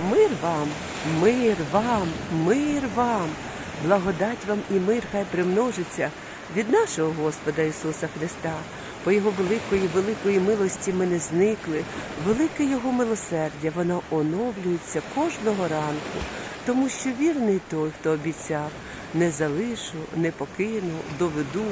Мир вам, мир вам, мир вам, благодать вам і мир хай примножиться від нашого Господа Ісуса Христа. По Його великої, великої милості ми не зникли. Велике Його милосердя, воно оновлюється кожного ранку, тому що вірний той, хто обіцяв, не залишу, не покину, доведу,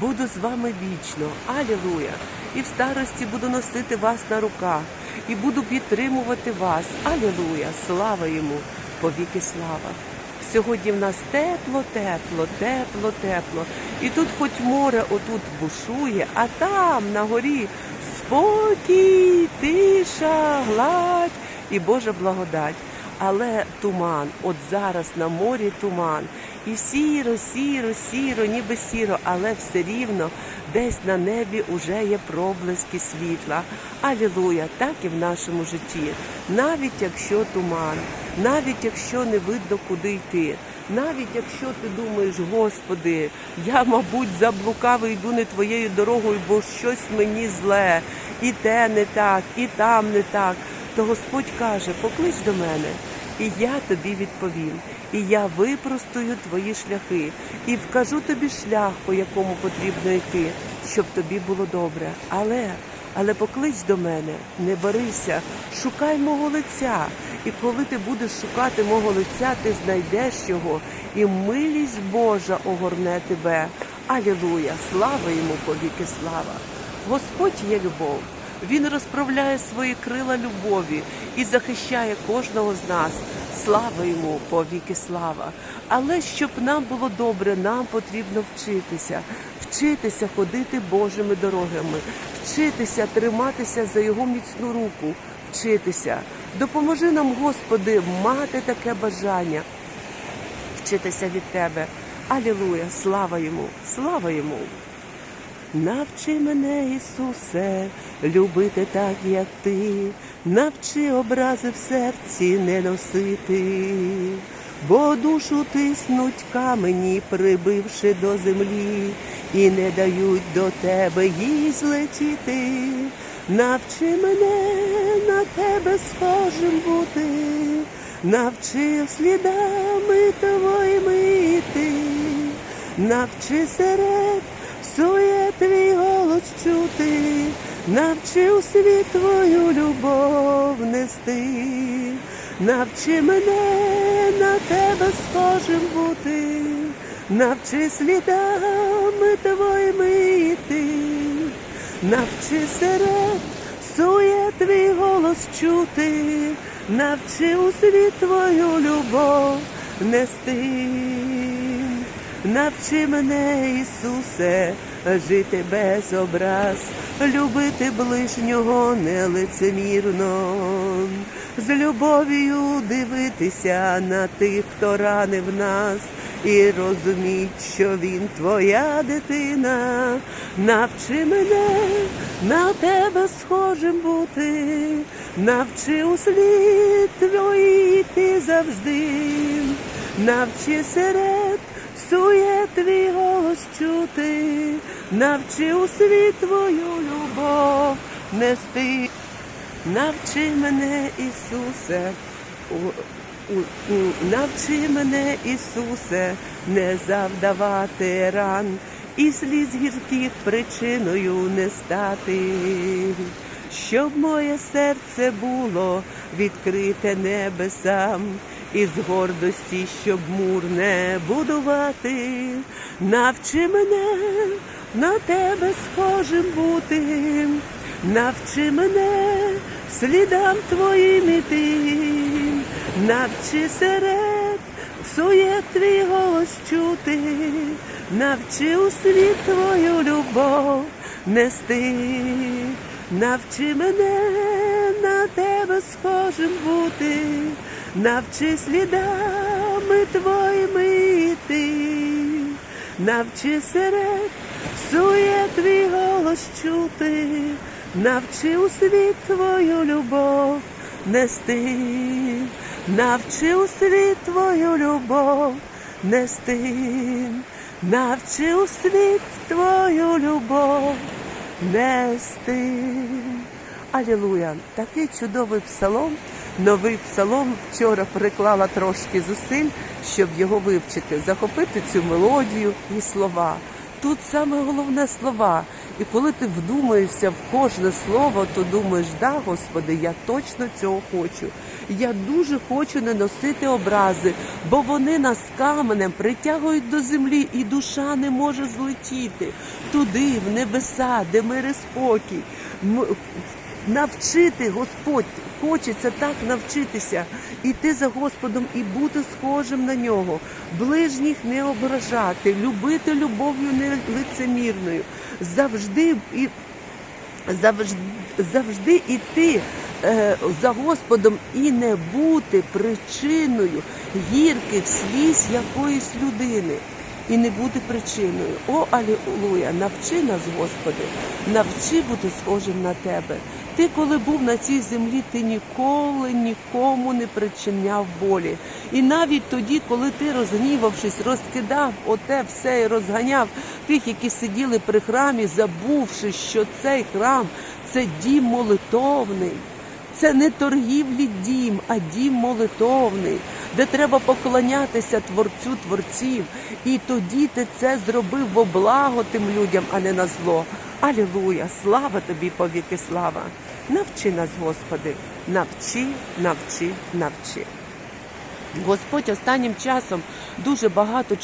буду з вами вічно. Алілуя! І в старості буду носити вас на руках, і буду підтримувати вас. Алілуя! Слава йому! Повіки слава! Сьогодні в нас тепло, тепло, тепло, тепло. І тут хоч море отут бушує, а там на горі спокій, тиша, гладь і Божа благодать. Але туман, от зараз на морі туман. І сіро, сіро, сіро, ніби сіро, але все рівно десь на небі уже є проблиски світла. Алілуя, так і в нашому житті. Навіть якщо туман, навіть якщо не видно, куди йти. Навіть якщо ти думаєш, Господи, я, мабуть, заблукав і йду не твоєю дорогою, бо щось мені зле, і те не так, і там не так, то Господь каже, поклич до мене, і я тобі відповім, і я випростую твої шляхи, і вкажу тобі шлях, по якому потрібно йти, щоб тобі було добре. Але, але поклич до мене, не барися, шукай мого лиця. І коли ти будеш шукати мого лиця, ти знайдеш його, і милість Божа огорне тебе. Алілуя! Слава йому повіки слава! Господь є любов. Він розправляє свої крила любові і захищає кожного з нас. Слава йому, повіки слава. Але щоб нам було добре, нам потрібно вчитися, вчитися ходити Божими дорогами, вчитися триматися за його міцну руку, вчитися. Допоможи нам, Господи, мати таке бажання, вчитися від Тебе. Алілуя! Слава йому! Слава йому! Навчи мене, Ісусе, любити так, як ти, навчи образи в серці не носити, бо душу тиснуть камені, прибивши до землі, і не дають до тебе їй злетіти. Навчи мене на тебе схожим бути, навчи слідами твоїми йти, навчи серед Сує твій голос чути, навчи у світ твою любов нести, навчи мене на тебе схожим бути, навчи слідами твоїми йти, навчи серед сує твій голос чути, навчи у світ твою любов нести. Навчи мене, Ісусе, жити без образ, любити ближнього нелицемірно, з любов'ю дивитися на тих, хто ранив нас, і розуміть, що він твоя дитина. Навчи мене на тебе схожим бути, навчи у слід твої йти завжди, навчи серед Сує твій голос чути, навчи у світ твою любов нести. Навчи мене, Ісусе, у- у- у- навчи мене, Ісусе, не завдавати ран і сліз гірких причиною не стати, щоб моє серце було відкрите небесам і з гордості, щоб мур не будувати, навчи мене на тебе схожим бути, навчи мене слідам твоїм іти, навчи серед сує твій голос чути, навчи у світ твою любов нести, навчи мене на тебе схожим бути навчи слідами твоїми йти, навчи серед сує твій голос чути, навчи у світ твою любов нести, навчи у світ твою любов нести, навчи у світ твою любов нести. Алілуя! Такий чудовий псалом новий псалом вчора приклала трошки зусиль, щоб його вивчити, захопити цю мелодію і слова. Тут саме головне слова. І коли ти вдумаєшся в кожне слово, то думаєш, да, Господи, я точно цього хочу. Я дуже хочу не носити образи, бо вони нас каменем притягують до землі, і душа не може злетіти туди, в небеса, де мир і спокій. Навчити Господь. Хочеться так навчитися, іти за Господом і бути схожим на нього, ближніх не ображати, любити любов'ю не лицемірною, завжди і завжди, завжди іти е, за Господом і не бути причиною гірких сліз якоїсь людини. І не бути причиною. О, Алілуя, навчи нас, Господи, навчи бути схожим на Тебе. Ти, коли був на цій землі, ти ніколи нікому не причиняв болі. І навіть тоді, коли ти, розгнівавшись, розкидав оте все і розганяв тих, які сиділи при храмі, забувши, що цей храм це дім молитовний. Це не торгівлі дім, а дім молитовний, де треба поклонятися творцю творців. І тоді ти це зробив во благо тим людям, а не на зло. Алілуя! Слава тобі, повіки, слава! Навчи нас, Господи, навчи, навчи, навчи. Господь останнім часом дуже багато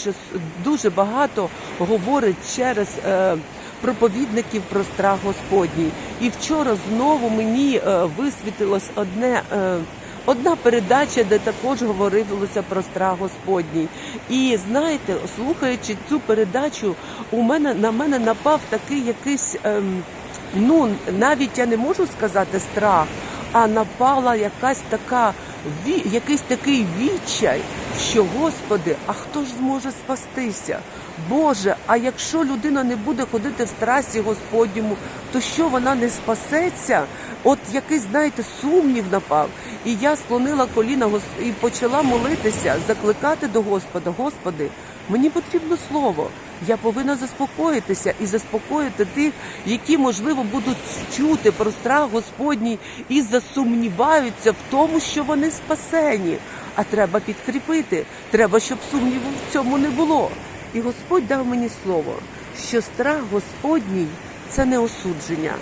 дуже багато говорить через е, проповідників про страх Господній. І вчора знову мені е, висвітилось одне. Е, Одна передача, де також говорилося про страх Господній. І знаєте, слухаючи цю передачу, у мене на мене напав такий якийсь, ем, ну навіть я не можу сказати страх, а напала якась така ві, якийсь такий відчай, що Господи, а хто ж зможе спастися? Боже, а якщо людина не буде ходити в страсі Господньому, то що вона не спасеться? От якийсь, знаєте, сумнів напав. І я склонила коліна і почала молитися, закликати до Господа. Господи, мені потрібно слово. Я повинна заспокоїтися і заспокоїти тих, які, можливо, будуть чути про страх Господній і засумніваються в тому, що вони спасені. А треба підкріпити. Треба, щоб сумніву в цьому не було. І Господь дав мені слово, що страх Господній це не осудження.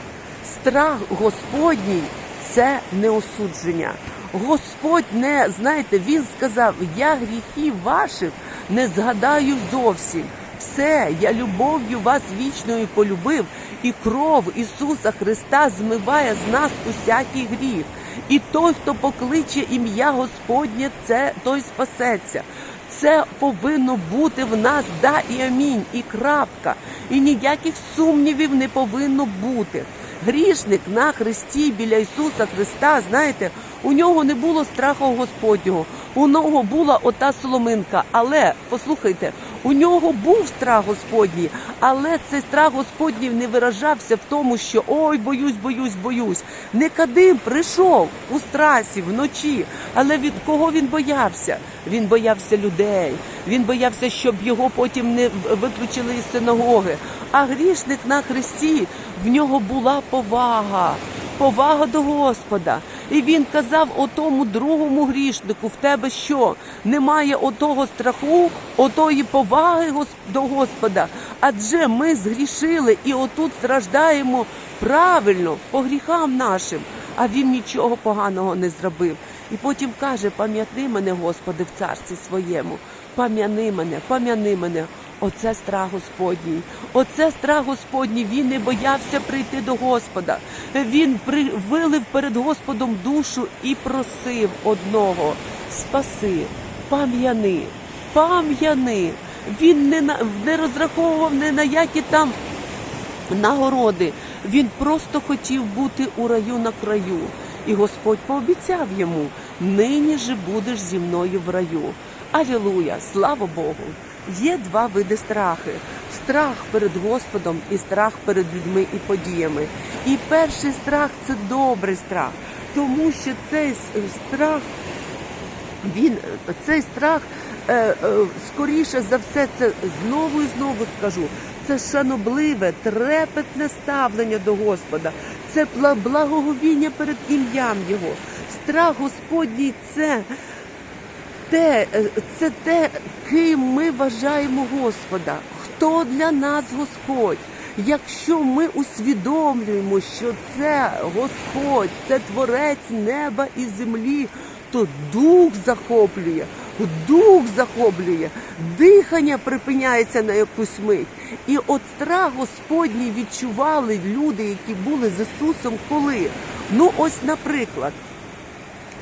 Страх Господній це не осудження. Господь не знаєте, він сказав: Я гріхів ваших не згадаю зовсім. Все, я любов'ю вас вічною полюбив, і кров Ісуса Христа змиває з нас усякий гріх. І той, хто покличе ім'я Господнє, це той спасеться. Це повинно бути в нас да і амінь, і крапка. І ніяких сумнівів не повинно бути. Грішник на хресті біля Ісуса Христа, знаєте, у нього не було страху Господнього, у нього була ота соломинка. Але послухайте, у нього був страх Господній, але цей страх Господній не виражався в тому, що ой, боюсь, боюсь, боюсь. Никодим прийшов у страсі вночі, але від кого він боявся? Він боявся людей. Він боявся, щоб його потім не виключили із синагоги. А грішник на хресті в нього була повага. Повага до Господа. І він казав отому другому грішнику: в тебе що? Немає отого страху, отої поваги до Господа. Адже ми згрішили і отут страждаємо правильно по гріхам нашим. А він нічого поганого не зробив. І потім каже: пам'ятни мене, Господи, в царстві своєму. Пам'яни мене, пам'яни мене. Оце страх Господній. Оце страх Господній. Він не боявся прийти до Господа. Він вилив перед Господом душу і просив одного: спаси, пам'яни, пам'яни. Він не, на... не розраховував ні на які там нагороди. Він просто хотів бути у раю на краю. І Господь пообіцяв йому: нині же будеш зі мною в раю. Алілуя! Слава Богу! Є два види страхи: страх перед Господом і страх перед людьми і подіями. І перший страх це добрий страх, тому що цей страх він цей страх е, е, скоріше за все, це знову і знову скажу. Це шанобливе, трепетне ставлення до Господа, це благоговіння перед ім'ям Його. страх Господній це те, е, це те, ким ми вважаємо Господа. Хто для нас Господь? Якщо ми усвідомлюємо, що це Господь, це Творець неба і землі, то дух захоплює, дух захоплює, дихання припиняється на якусь мить. І от страх Господній відчували люди, які були з Ісусом, коли? Ну, ось, наприклад,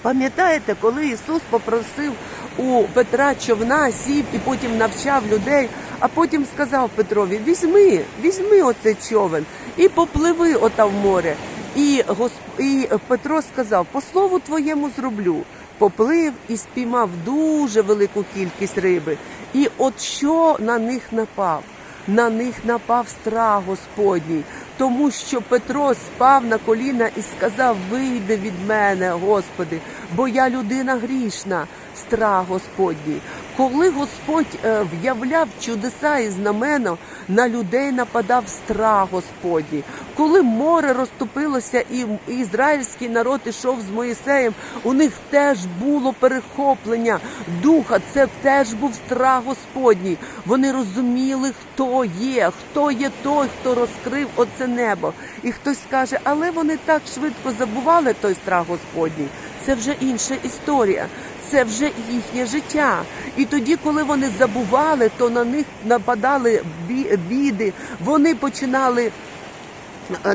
Пам'ятаєте, коли Ісус попросив у Петра човна, сів і потім навчав людей, а потім сказав Петрові: візьми, візьми оцей човен і попливи ота в море. І, Госп... і Петро сказав: по слову твоєму зроблю. Поплив і спіймав дуже велику кількість риби. І от що на них напав? На них напав страх Господній, тому що Петро спав на коліна і сказав: Вийди від мене, Господи, бо я людина грішна, страх Господній. Коли Господь е, в'являв чудеса і знамено, на людей нападав страх Господній. Коли море розтопилося і ізраїльський народ ішов з Моїсеєм, у них теж було перехоплення духа. Це теж був страх Господній. Вони розуміли, хто є, хто є той, хто розкрив оце небо. І хтось скаже, але вони так швидко забували той страх Господній. Це вже інша історія. Це вже їхнє життя. І тоді, коли вони забували, то на них нападали бі- біди. Вони починали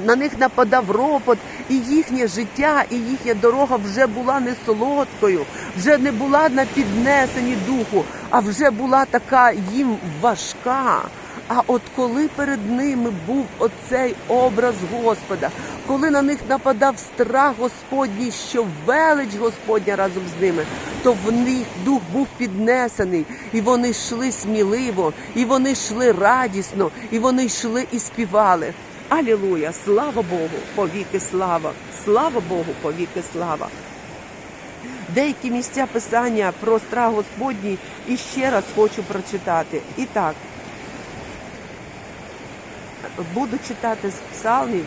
на них нападав ропот, і їхнє життя, і їхня дорога вже була не солодкою, вже не була на піднесенні духу, а вже була така їм важка. А от коли перед ними був оцей образ Господа, коли на них нападав страх Господній, що велич Господня разом з ними, то в них дух був піднесений, і вони йшли сміливо, і вони йшли радісно, і вони йшли і співали. Алілуя! Слава Богу! Повіки слава! Слава Богу, повіки слава! Деякі місця писання про страх Господній і ще раз хочу прочитати. І так, буду читати з псалмів,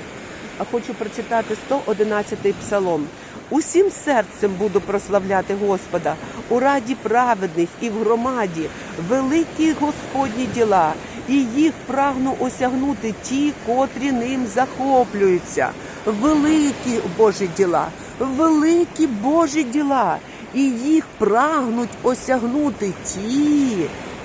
а хочу прочитати 111 псалом. Усім серцем буду прославляти Господа у раді праведних і в громаді, великі Господні діла, і їх прагну осягнути ті, котрі ним захоплюються. Великі Божі діла, великі Божі діла, і їх прагнуть осягнути ті,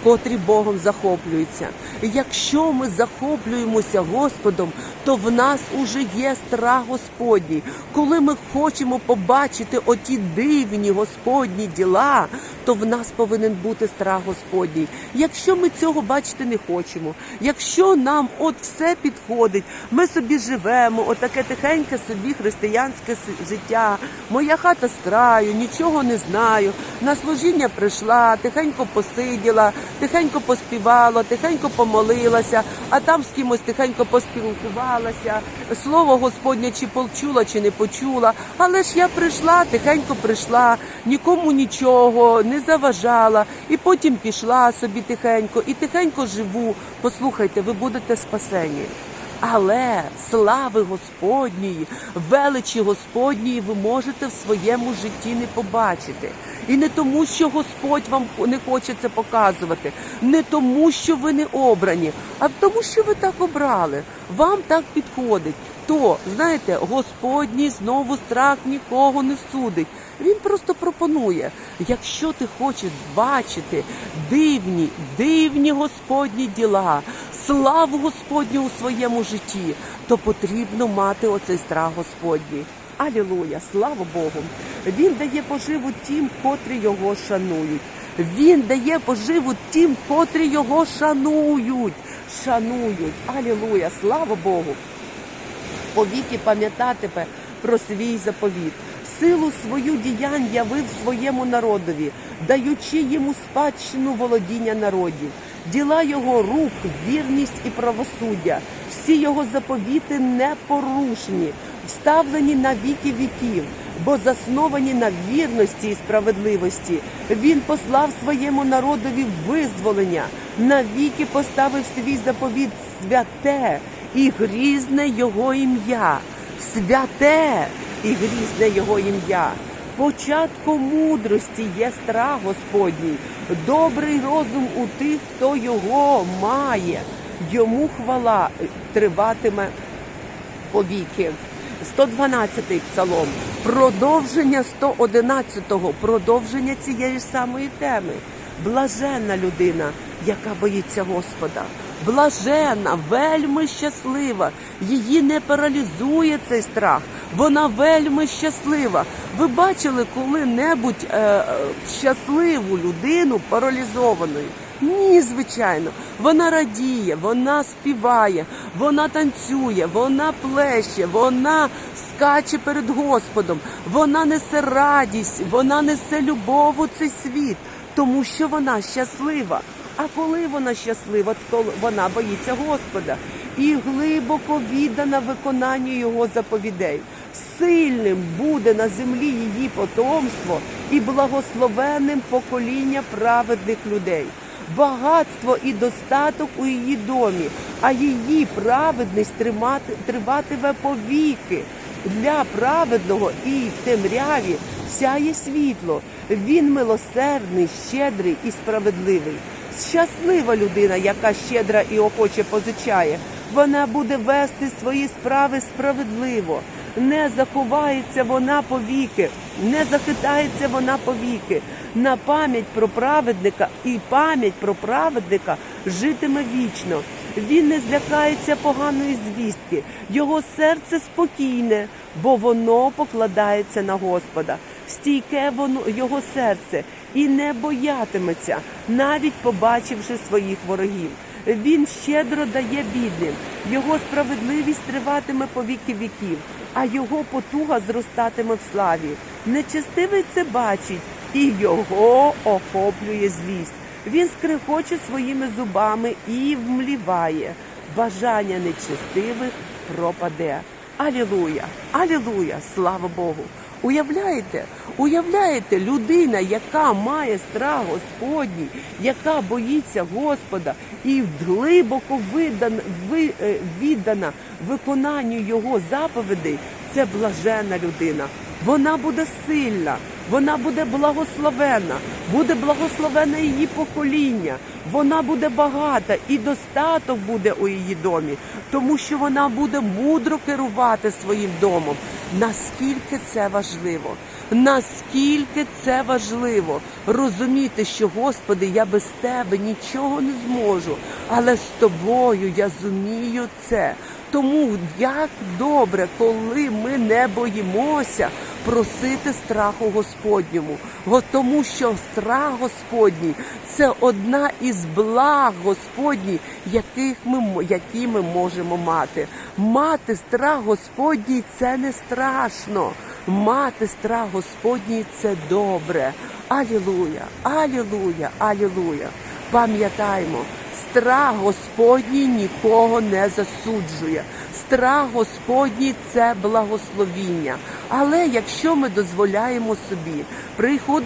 котрі Богом захоплюються. Якщо ми захоплюємося Господом, то в нас уже є страх Господній. Коли ми хочемо побачити оті дивні Господні діла, то в нас повинен бути страх Господній. Якщо ми цього бачити не хочемо, якщо нам от все підходить, ми собі живемо, отаке тихеньке собі християнське життя. Моя хата з краю, нічого не знаю. На служіння прийшла, тихенько посиділа, тихенько поспівала, тихенько помолилася, а там з кимось тихенько поспілкувалася. Слово Господнє чи почула, чи не почула. Але ж я прийшла, тихенько прийшла, нікому нічого, не заважала, і потім пішла собі тихенько, і тихенько живу. Послухайте, ви будете спасені. Але слави Господньої, величі Господньої ви можете в своєму житті не побачити. І не тому, що Господь вам не хоче це показувати, не тому, що ви не обрані, а тому, що ви так обрали. Вам так підходить. То, знаєте, Господній знову страх нікого не судить. Він просто пропонує, якщо ти хочеш бачити дивні, дивні Господні діла, славу Господню у своєму житті, то потрібно мати оцей страх Господній. Алілуя, слава Богу! Він дає поживу тим, котрі його шанують. Він дає поживу тим, котрі його шанують. Шанують. Алілуя, слава Богу! повіки пам'ятатиме про свій заповіт. Силу свою діянь явив своєму народові, даючи йому спадщину володіння народів, діла його рук, вірність і правосуддя, всі його заповіти непорушні, вставлені на віки віків, бо засновані на вірності і справедливості. Він послав своєму народові визволення, навіки поставив свій заповіт святе і грізне його ім'я, святе і грізне його ім'я. Початком мудрості є страх Господній, добрий розум у тих, хто його має. Йому хвала триватиме повіки. 112-й псалом, продовження 111-го, продовження цієї самої теми. Блаженна людина, яка боїться Господа. Блаженна, вельми щаслива. Її не паралізує цей страх. Вона вельми щаслива. Ви бачили коли-небудь е, е, щасливу людину паралізованою? Ні, звичайно, вона радіє, вона співає, вона танцює, вона плеще, вона скаче перед Господом, вона несе радість, вона несе любов у цей світ, тому що вона щаслива. А коли вона щаслива, то вона боїться Господа і глибоко віддана виконанню його заповідей. Сильним буде на землі її потомство і благословенним покоління праведних людей багатство і достаток у її домі, а її праведність тримати, триватиме повіки. Для праведного і в темряві сяє світло. Він милосердний, щедрий і справедливий. Щаслива людина, яка щедра і охоче позичає. Вона буде вести свої справи справедливо. Не заховається вона повіки, не захитається вона повіки. На пам'ять про праведника і пам'ять про праведника житиме вічно. Він не злякається поганої звістки, його серце спокійне, бо воно покладається на Господа. Стійке воно його серце і не боятиметься, навіть побачивши своїх ворогів. Він щедро дає бідним, його справедливість триватиме по віки віків, а його потуга зростатиме в славі. Нечестивий це бачить, і його охоплює злість. Він скрихоче своїми зубами і вмліває. Бажання нечестивих пропаде. Алілуя! Алілуя! Слава Богу! Уявляєте, уявляєте, людина, яка має страх Господній, яка боїться Господа і глибоко видана, ви, е, віддана виконанню його заповідей, це блажена людина. Вона буде сильна, вона буде благословена, буде благословене її покоління. Вона буде багата і достаток буде у її домі, тому що вона буде мудро керувати своїм домом. Наскільки це важливо? Наскільки це важливо розуміти, що Господи, я без тебе нічого не зможу, але з тобою я зумію це. Тому як добре, коли ми не боїмося просити страху Господньому, Го- тому що страх Господній це одна із благ Господній, яких ми які ми можемо мати. Мати страх Господній це не страшно. Мати страх Господній це добре. Алілуя, алілуя, алілуя. Пам'ятаймо, страх Господній нікого не засуджує. Страх Господній це благословіння. Але якщо ми дозволяємо собі, приход,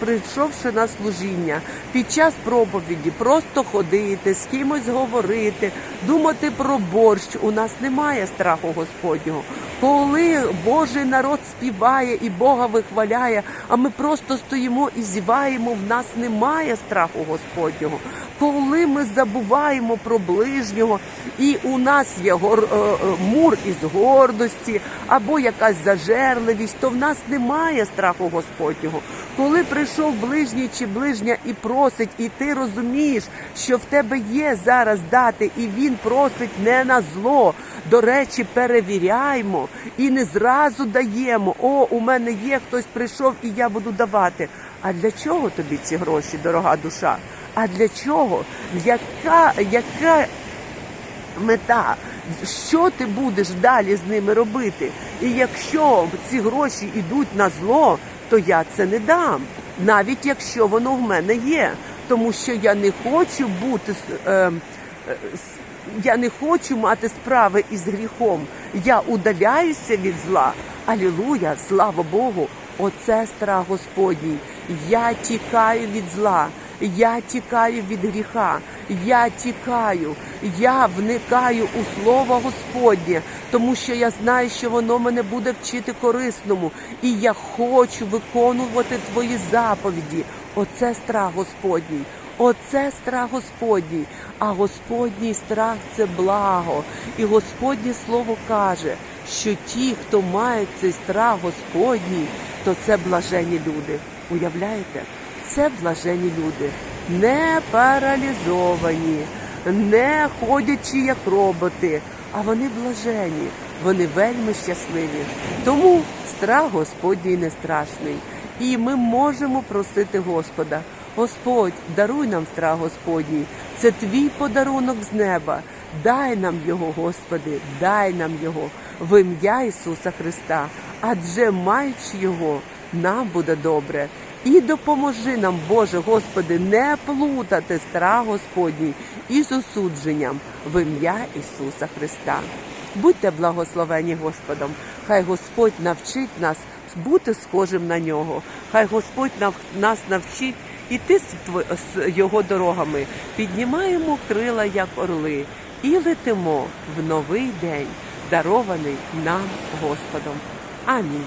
прийшовши на служіння, під час проповіді просто ходити, з кимось говорити, думати про борщ, у нас немає страху Господнього. Коли Божий народ співає і Бога вихваляє, а ми просто стоїмо і зіваємо, в нас немає страху Господнього. Коли ми забуваємо про ближнього, і у нас є гор, е, е, мур із гордості або якась зажерливість, то в нас немає страху Господнього. Коли прийшов ближній чи ближня і просить, і ти розумієш, що в тебе є зараз дати, і він просить не на зло. До речі, перевіряймо і не зразу даємо. О, у мене є хтось прийшов, і я буду давати. А для чого тобі ці гроші, дорога душа? А для чого? Яка, яка мета? Що ти будеш далі з ними робити? І якщо ці гроші йдуть на зло, то я це не дам, навіть якщо воно в мене є, тому що я не хочу бути е, е, я не хочу мати справи із гріхом. Я удаляюся від зла. Алілуя, слава Богу! Оце страх Господній. Я тікаю від зла. Я тікаю від гріха. Я тікаю, я вникаю у слово Господнє, тому що я знаю, що воно мене буде вчити корисному, і я хочу виконувати твої заповіді. Оце страх Господній. Оце страх Господній, а Господній страх це благо. І Господнє слово каже, що ті, хто має цей страх Господній, то це блажені люди. Уявляєте? Це блажені люди, не паралізовані, не ходячи як роботи, а вони блажені, вони вельми щасливі. Тому страх Господній не страшний. І ми можемо просити Господа. Господь, даруй нам страх Господній. Це твій подарунок з неба. Дай нам його, Господи, дай нам його в ім'я Ісуса Христа. Адже маючи його, нам буде добре. І допоможи нам, Боже Господи, не плутати страх Господній із осудженням в ім'я Ісуса Христа. Будьте благословені Господом. Хай Господь навчить нас бути схожим на нього. Хай Господь нав- нас навчить іти з його дорогами. Піднімаємо крила, як орли, і летимо в новий день, дарований нам Господом. Амінь.